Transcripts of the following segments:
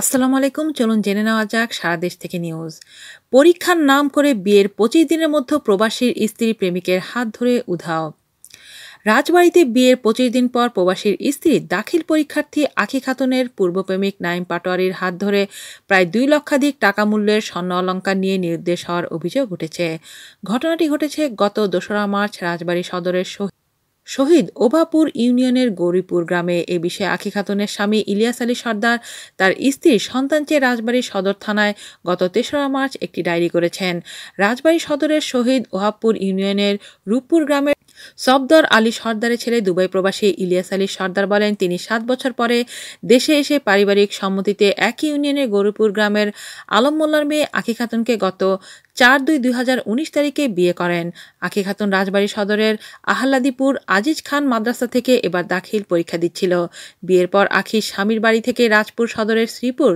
আসসালামু আলাইকুম, চলুন জেনে নেওয়া যাক সারা দেশ থেকে নিউজ পরীক্ষার নাম করে বিয়ের পঁচিশ দিনের মধ্যে প্রবাসীর স্ত্রী প্রেমিকের হাত ধরে উধাও। রাজবাড়িতে বিয়ের পঁচিশ দিন পর প্রবাসীর স্ত্রী দাখিল পরীক্ষার্থী আখি খাতুনের পূর্বপ্রেমিক নাইম পাটোয়ারির হাত ধরে প্রায় দুই লক্ষাধিক টাকা মূল্যের স্বর্ণ অলঙ্কার নিয়ে নির্দেশ হওয়ার অভিযোগ উঠেছে। ঘটনাটি ঘটেছে গত দোসরা মার্চ রাজবাড়ী সদরের শহীদ ওভাপুর ইউনিয়নের গৌরীপুর গ্রামে এ বিষয়ে আখি খাতুনের স্বামী ইলিয়াস আলী সর্দার তার স্ত্রীর সন্তান চেয়ে রাজবাড়ী সদর থানায় গত তেসরা মার্চ একটি ডায়েরি করেছেন। রাজবাড়ী সদরের শহীদ ওহাবপুর ইউনিয়নের রূপপুর গ্রামের সবদর আলী সর্দারের ছেলে দুবাই প্রবাসী ইলিয়াস আলী সর্দার বলেন, তিনি সাত বছর পরে দেশে এসে পারিবারিক সম্মতিতে একই ইউনিয়নের গৌরীপুর গ্রামের আলম মোল্লার মেয়ে আখি খাতুনকে গত চার দুই দুই তারিখে বিয়ে করেন। আখি খাতুন রাজবাড়ী সদরের আহ্লাদিপুর আজিজ খান মাদ্রাসা থেকে এবার দাখিল পরীক্ষা দিচ্ছিল। বিয়ের পর আখি স্বামীর বাড়ি থেকে রাজপুর সদরের শ্রীপুর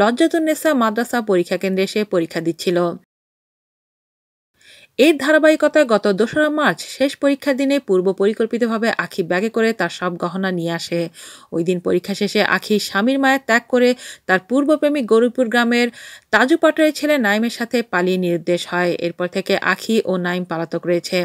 লজ্জাতুন্নেসা মাদ্রাসা পরীক্ষা কেন্দ্রে এসে পরীক্ষা দিচ্ছিল। এর ধারাবাহিকতায় গত দোসরা মার্চ শেষ পরীক্ষার দিনে পূর্ব পরিকল্পিতভাবে আখি ব্যাগে করে তার সব গহনা নিয়ে আসে। ওই দিন পরীক্ষা শেষে আখি স্বামীর মায়ের ত্যাগ করে তার পূর্বপ্রেমিক গরুপুর গ্রামের তাজু পাটরের ছেলে নাইমের সাথে পালিয়ে নির্দেশ হয়। এরপর থেকে আখি ও নাইম পালাতক রয়েছে।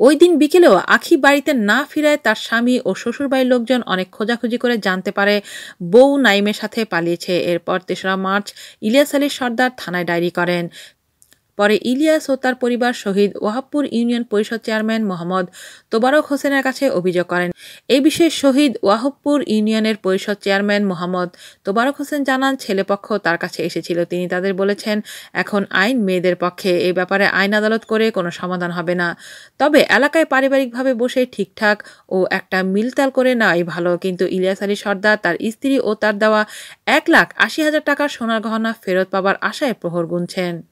ওই দিন বিকেলেও আখি বাড়িতে না ফিরায় তার স্বামী ও শ্বশুরবাড়ির লোকজন অনেক খোঁজাখুঁজি করে জানতে পারে বউ নাইমের সাথে পালিয়েছে। এরপর তেসরা মার্চ ইলিয়াস আলী সর্দার থানায় ডায়েরি করেন। পরে ইলিয়াস ও তার পরিবার শহীদ ওয়াহাবপুর ইউনিয়ন পরিষদ চেয়ারম্যান মোহাম্মদ তোবারক হোসেনের কাছে অভিযোগ করেন। এই বিষয়ে শহীদ ওয়াহবপুর ইউনিয়নের পরিষদ চেয়ারম্যান মোহাম্মদ তোবারক হোসেন জানান, ছেলেপক্ষ তার কাছে এসেছিল। তিনি তাদের বলেছেন, এখন আইন মেয়েদের পক্ষে এই ব্যাপারে আইন আদালত করে কোনো সমাধান হবে না। তবে এলাকায় পারিবারিকভাবে বসে ঠিকঠাক ও একটা মিলতাল করে নেওয়াই ভালো। কিন্তু ইলিয়াস আলী সর্দার তার স্ত্রী ও তার দেওয়া এক লাখ আশি হাজার টাকার সোনার গহনা ফেরত পাবার আশায় প্রহর গুনছেন।